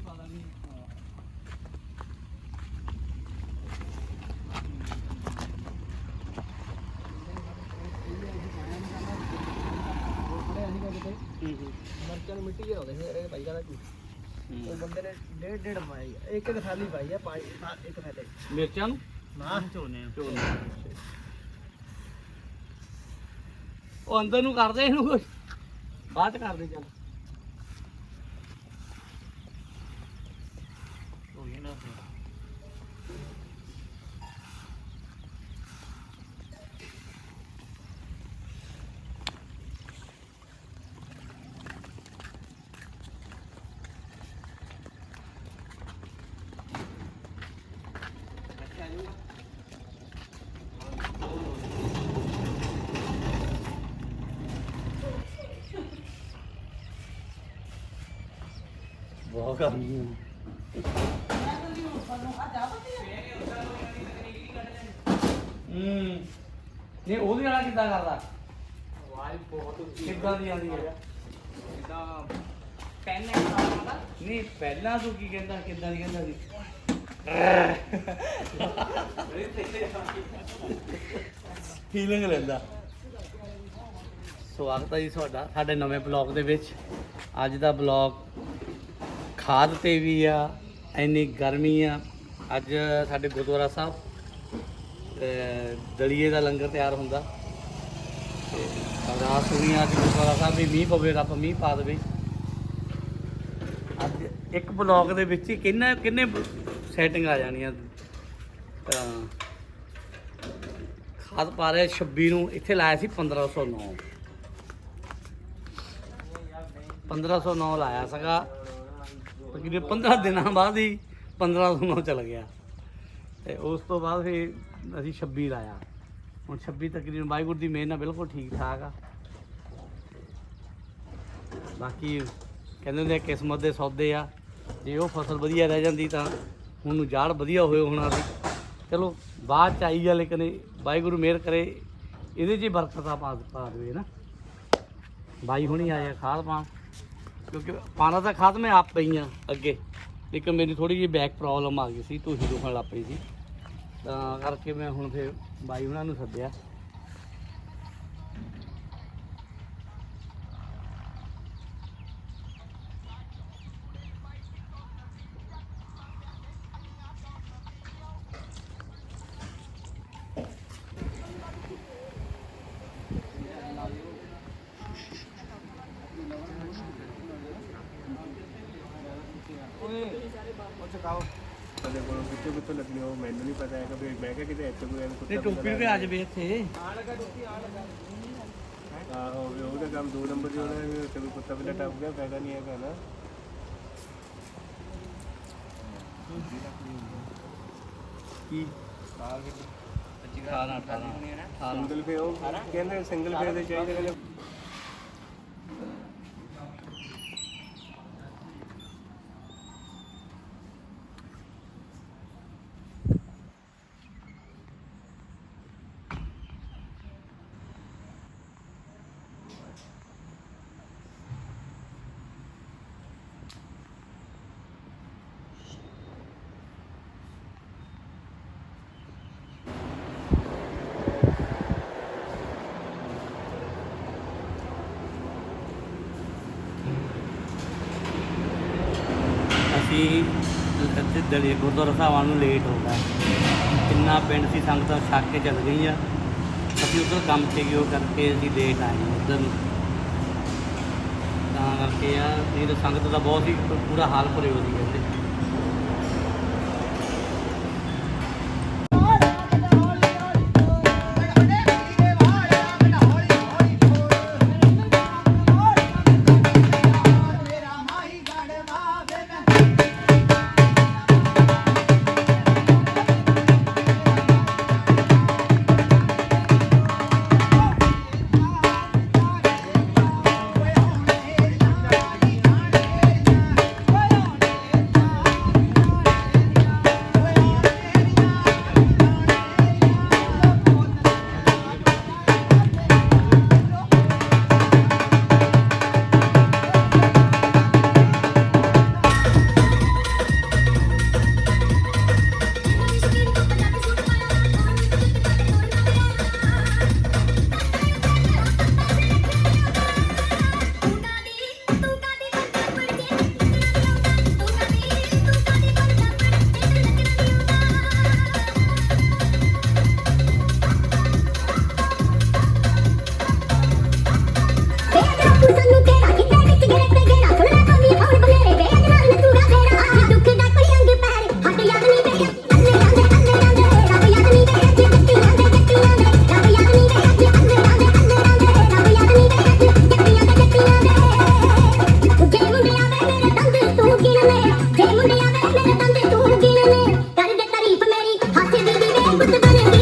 ਵੀ ਪਾ ਦਾਂਗੇ ਮਰਚਾਂ ਨੂੰ ਮਿੱਟੀ ਘਰਾਉਂਦੇ ਸੀ ਇਹ ਬਾਈ ਕਹਿੰਦਾ ਉਹ ਬੰਦੇ ਨੇ ਡੇਢ ਡੇਢ ਪਾਈ ਆ। ਇੱਕ ਇੱਕ ਥਾਲੀ ਪਾਈ ਆ ਪਾਈ ਹਾਂ, ਇੱਕ ਥੈਲੇ ਮਿਰਚਾਂ ਨੂੰ ਨਾ ਝੋਨੇ ਝੋਨੇ ਉਹ ਅੰਦਰ ਨੂੰ ਕਰਦੇ ਇਹਨੂੰ ਕੋਈ ਬਾਅਦ ਚ ਕਰਦੇ ਚੱਲ ਹੋ ਗਈ ਨਾ ਬਹੁਤ ਕਰਨੀ ਹੂੰ। ਨਹੀਂ ਉਹਦੇ ਵਾਲਾ ਕਿੱਦਾਂ ਕਰਦਾ? ਆਵਾਜ਼ ਬਹੁਤ ਕਿੱਦਾਂ ਦੀ ਆਉਂਦੀ ਹੈ ਜਿੱਦਾਂ ਪੈਨੇ ਖਾਣਾ ਨਹੀਂ ਪਹਿਲਾਂ ਤੂੰ ਕੀ ਕਹਿੰਦਾ ਕਿੱਦਾਂ ਦੀ ਕਹਿੰਦਾ ਸੀ? ਫੀਲਿੰਗ ਲੈਂਦਾ। ਸਵਾਗਤ ਹੈ ਜੀ ਤੁਹਾਡਾ ਸਾਡੇ ਨਵੇਂ ਬਲੌਗ ਦੇ ਵਿੱਚ। ਅੱਜ ਦਾ ਬਲੌਗ ਖਾਦ ਤੇ ਵੀ ਆ, ਇੰਨੀ ਗਰਮੀ ਆ। ਅੱਜ ਸਾਡੇ ਗੁਰਦੁਆਰਾ ਸਾਹਿਬ ਦਲੀਏ ਦਾ ਲੰਗਰ ਤਿਆਰ ਹੁੰਦਾ। ਤੇ ਅਰਦਾਸ ਹੋਣੀ ਅੱਜ ਗੁਰਦੁਆਰਾ ਸਾਹਿਬ ਵੀ ਮੀਂਹ ਪਵੇ, ਰੱਬ ਮੀਂਹ ਪਾ ਦੇਵੇ। ਅੱਜ ਇੱਕ ਬਲੌਗ ਦੇ ਵਿੱਚ ਹੀ ਕਿੰਨੇ ਕਿੰਨੇ ਸੈਟਿੰਗ ਆ ਜਾਣੀਆਂ। ਤਾਂ ਖਾਦ ਪਾ ਰਿਹਾ 26 ਨੂੰ, ਇੱਥੇ ਲਾਇਆ ਸੀ 1509 1509 ਲਾਇਆ ਸੀਗਾ। ਤਕਰੀਬਨ 15 ਦਿਨਾਂ ਬਾਅਦ ਹੀ 1509 ਚਲ ਗਿਆ। ਤੇ ਉਸ ਤੋਂ ਬਾਅਦ ਫਿਰ ਅਸੀਂ 26 ਲਾਇਆ। ਹੁਣ 26 ਤਕਰੀਬਨ ਵਾਹਿਗੁਰੂ ਦੀ ਮਿਹਰ ਨਾਲ ਬਿਲਕੁਲ ਠੀਕ ਠਾਕ ਆ। ਬਾਕੀ ਕਹਿੰਦੇ ਹੁੰਦੇ ਆ, ਕਿਸਮਤ ਦੇ ਸੌਦੇ ਆ। ਜੇ ਉਹ ਫਸਲ ਵਧੀਆ ਰਹਿ ਜਾਂਦੀ ਤਾਂ ਹੁਣ ਨੂੰ ਜਾੜ ਵਧੀਆ ਹੋਏ ਹੋਣਾ ਸੀ। ਚਲੋ, ਬਾਅਦ ਚ ਆਈ ਆ, ਲੇਕਿਨ ਵਾਹਿਗੁਰੂ ਮਿਹਰ ਕਰੇ, ਇਹਦੇ 'ਚ ਹੀ ਬਰਕਤਾਂ ਪਾ ਪਾ ਦੇਵੇ ਨਾ। ਬਾਈ ਹੁਣੀ ਆਇਆ ਖਾਦ ਪਾਣ ਕਿਉਂਕਿ ਪਾਣਾ ਤਾਂ ਖਾਦ ਮੈਂ ਆਪ ਪਈ ਆ ਅੱਗੇ। ਲੇਕਿਨ ਮੇਰੀ ਥੋੜੀ ਜਿਹੀ ਬੈਕ ਪ੍ਰੋਬਲਮ ਆ ਗਈ ਸੀ ਤੁਸੀਂ ਦੁਖਣ ਲੱਗ ਪਈ ਸੀ। ਤਾਂ ਕਰਕੇ ਮੈਂ ਹੁਣ ਫਿਰ ਬਾਈ ਉਹਨਾਂ ਨੂੰ ਸੱਦਿਆ। ਪਤਾ ਹੈਗਾ ਵੀ ਮੈਂ ਕਿਹਾ ਕਿਤੇ ਇੱਥੇ ਕੋਈ ਤੇ ਟੋਪੀ ਵੀ ਆ ਜਾਵੇ ਇੱਥੇ। ਆਹੋ ਵੀ ਉਹਦਾ ਕੰਮ ਦੋ ਨੰਬਰ ਜੋ ਉਹਨੇ ਵੀ ਉੱਥੇ ਕੋਈ ਕੁੱਤਾ ਬਿੱਲਾ ਟੱਪ ਗਿਆ ਫਾਇਦਾ ਨਹੀਂ ਹੈਗਾ ਨਾ। ਕੀ? ਖਾਣਾ ਖਾਣਾ ਖਾਣਾ ਸਿੰਗਲ ਫੇ ਉਹ ਕਹਿੰਦੇ ਸਿੰਗਲ ਫੇ ਦੇ ਚਾਹੀਦੇ ਕਹਿੰਦੇ ਅਸੀਂ ਇੱਥੇ ਦਲੀ ਗੁਰਦੁਆਰਾ ਸਾਹਿਬ ਆਉਣ ਨੂੰ ਲੇਟ ਹੋ ਗਿਆ। ਕਿੰਨਾ ਪਿੰਡ ਸੀ, ਸੰਗਤਾਂ ਛੱਕ ਕੇ ਚੱਲ ਗਈਆਂ। ਅਸੀਂ ਉਧਰ ਕੰਮ ਤੇ ਗਏ ਉਹ ਕਰਕੇ ਅਸੀਂ ਲੇਟ ਆਏ ਹਾਂ ਉੱਧਰ ਨੂੰ। ਤਾਂ ਕਰਕੇ ਆ ਇਹ ਸੰਗਤ ਦਾ ਬਹੁਤ ਹੀ ਪੂਰਾ ਹਾਲ ਭਰੇ ਹੋ ਰਹੀ ਹੈ। Look at the video.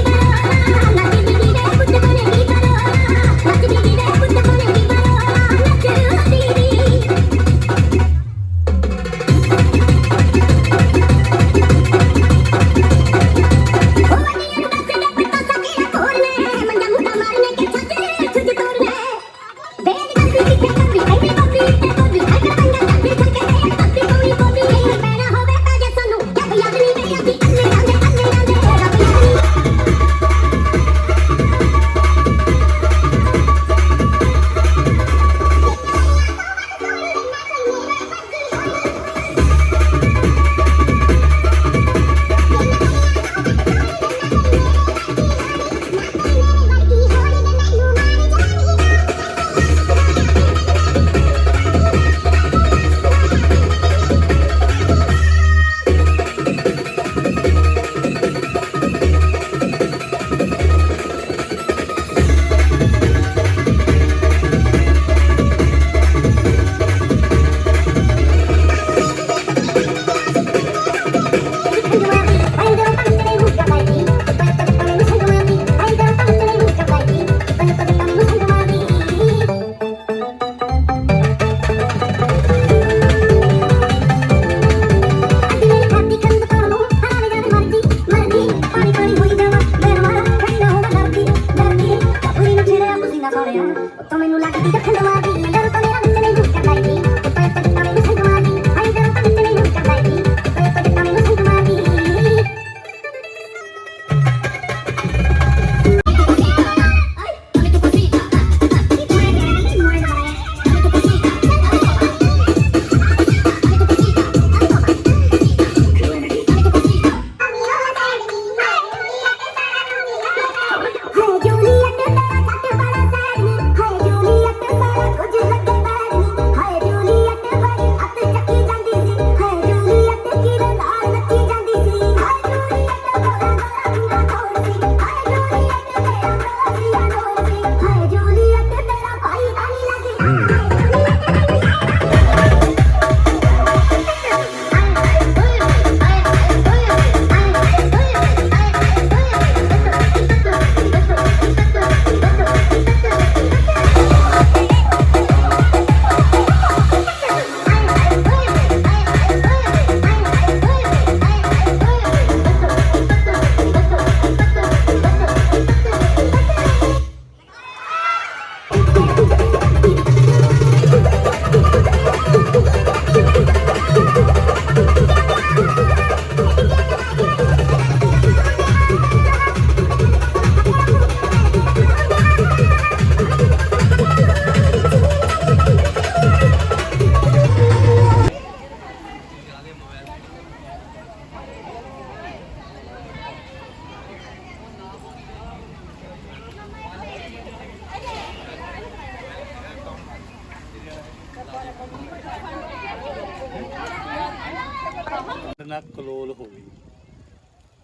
ਸਾਡੇ ਨਾਲ ਕਲੋਲ ਹੋ ਗਈ।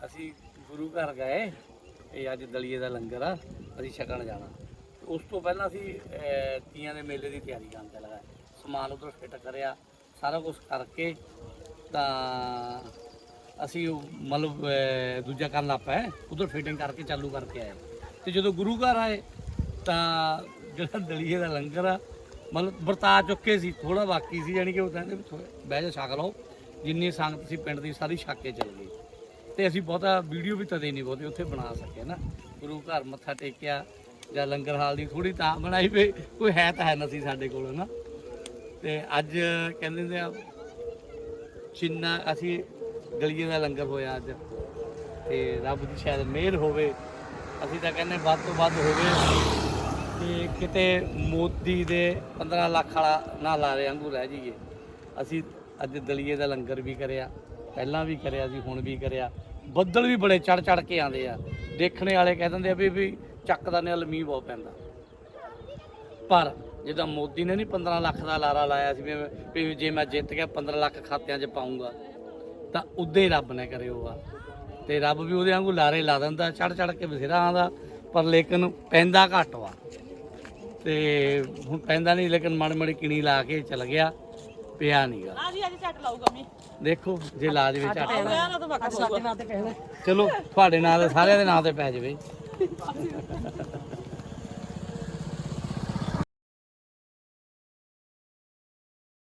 ਅਸੀਂ ਗੁਰੂ ਘਰ ਗਏ, ਇਹ ਅੱਜ ਦਲੀਏ ਦਾ ਲੰਗਰ ਆ, ਅਸੀਂ ਛਕਣ ਜਾਣਾ। ਉਸ ਤੋਂ ਪਹਿਲਾਂ ਅਸੀਂ ਤੀਆਂ ਦੇ ਮੇਲੇ ਦੀ ਤਿਆਰੀ ਕਰਨ ਤੇ ਲਗਾਏ ਸਮਾਨ ਉਧਰ ਫਿੱਟ ਕਰਿਆ, ਸਾਰਾ ਕੁਝ ਕਰਕੇ ਤਾਂ ਅਸੀਂ ਮਤਲਬ ਦੂਜਾ ਕਰਨ ਲੱਗ ਪਏ ਉਧਰ ਫਿਟਿੰਗ ਕਰਕੇ ਚਾਲੂ ਕਰਕੇ ਆਏ। ਤੇ ਜਦੋਂ ਗੁਰੂ ਘਰ ਆਏ, ਤਾਂ ਜਿਹੜਾ ਦਲੀਏ ਦਾ ਲੰਗਰ ਆ, ਮਤਲਬ ਵਰਤਾ ਚੁੱਕੇ ਸੀ ਥੋੜਾ ਬਾਕੀ ਸੀ ਯਾਨੀ ਕਿ ਉਹ ਕਹਿੰਦੇ ਵੀ ਥੋੜ੍ਹਾ ਬਹਿ ਜਾ, ਛਕ ਲਓ। ਜਿੰਨੀ ਸੰਗਤ ਸੀ ਪਿੰਡ ਦੀ ਸਾਰੀ ਛਕ ਕੇ ਚੱਲ ਗਈ। ਤੇ ਅਸੀਂ ਬਹੁਤਾ ਵੀਡੀਓ ਵੀ ਤਦੇ ਨਹੀਂ ਬਹੁਤੀ ਉੱਥੇ ਬਣਾ ਸਕੇ ਨਾ। ਗੁਰੂ ਘਰ ਮੱਥਾ ਟੇਕਿਆ ਜਾਂ ਲੰਗਰ ਹਾਲ ਦੀ ਥੋੜੀ ਤਾਂ ਬਣਾਈ ਵੀ ਕੋਈ ਹੈ ਤਾਂ ਹੈ ਨਾ ਸੀ ਸਾਡੇ ਕੋਲ ਨਾ। ਤੇ ਅੱਜ ਕਹਿੰਦੇ ਨੇ ਆ ਚਿੰਨਾ ਅਸੀਂ ਗਲੀਏ ਦਾ ਲੰਗਰ ਹੋਇਆ ਅੱਜ, ਤੇ ਰੱਬ ਦੀ ਸ਼ਾਇਦ ਮਿਹਰ ਹੋਵੇ, ਅਸੀਂ ਤਾਂ ਕਹਿੰਦੇ ਵੱਧ ਤੋਂ ਵੱਧ ਹੋਵੇ। ਤੇ ਕਿਤੇ ਮੋਦੀ ਦੇ 15 ਲੱਖ ਵਾਲਾ ਨਾ ਲਾਰੇ ਵਾਂਗੂ ਰਹਿ ਜਾਈਏ। ਅਸੀਂ ਅੱਜ ਦਲੀਏ ਦਾ ਲੰਗਰ ਵੀ ਕਰਿਆ, ਪਹਿਲਾਂ ਵੀ ਕਰਿਆ ਸੀ, ਹੁਣ ਵੀ ਕਰਿਆ। ਬੱਦਲ ਵੀ ਬੜੇ ਚੜ ਚੜ ਕੇ ਆਉਂਦੇ ਆ। ਦੇਖਣੇ ਵਾਲੇ ਕਹਿ ਦਿੰਦੇ ਆ ਵੀ ਵੀ ਚੱਕਦਾ ਨੇ ਮੀਂਹ ਬਹੁਤ ਪੈਂਦਾ। ਪਰ ਜਿੱਦਾਂ ਮੋਦੀ ਨੇ ਨਹੀਂ 15 ਲੱਖ ਦਾ ਲਾਰਾ ਲਾਇਆ ਸੀ, ਵੀ ਜੇ ਮੈਂ ਜਿੱਤ ਗਿਆ 15 ਲੱਖ ਖਾਤਿਆਂ 'ਚ ਪਾਉਂਗਾ, ਤਾਂ ਉਦਾਂ ਹੀ ਰੱਬ ਨੇ ਕਰਿਓ ਆ। ਤੇ ਰੱਬ ਵੀ ਉਹਦੇ ਵਾਂਗੂ ਲਾਰੇ ਲਾ ਦਿੰਦਾ, ਚੜ ਚੜ ਕੇ ਬਥੇਰਾ ਆਉਂਦਾ, ਪਰ ਲੇਕਿਨ ਪੈਂਦਾ ਘੱਟ ਵਾ। ਤੇ ਹੁਣ ਪੈਂਦਾ ਨਹੀਂ ਲੇਕਿਨ ਮਾੜੀ ਮਾੜੀ ਕਿਣੀ ਲਾ ਕੇ ਚਲ ਗਿਆ। ਪਿਆ ਨਹੀਂਗਾ ਆ ਜੀ ਅੱਜ ਝੱਟ ਲਾਊਗਾ ਮੀ ਦੇਖੋ ਜੇ ਲਾ ਦੇਵੇ ਝੱਟ। ਆਉਂਦਾ ਨਾ ਤਾਂ ਵਕਤ ਹੋਊਗਾ ਤੇ ਕਹਿੰਦੇ ਚਲੋ ਤੁਹਾਡੇ ਨਾਂ ਤੇ ਸਾਰਿਆਂ ਦੇ ਨਾਂ ਤੇ ਪੈ ਜਾਵੇ।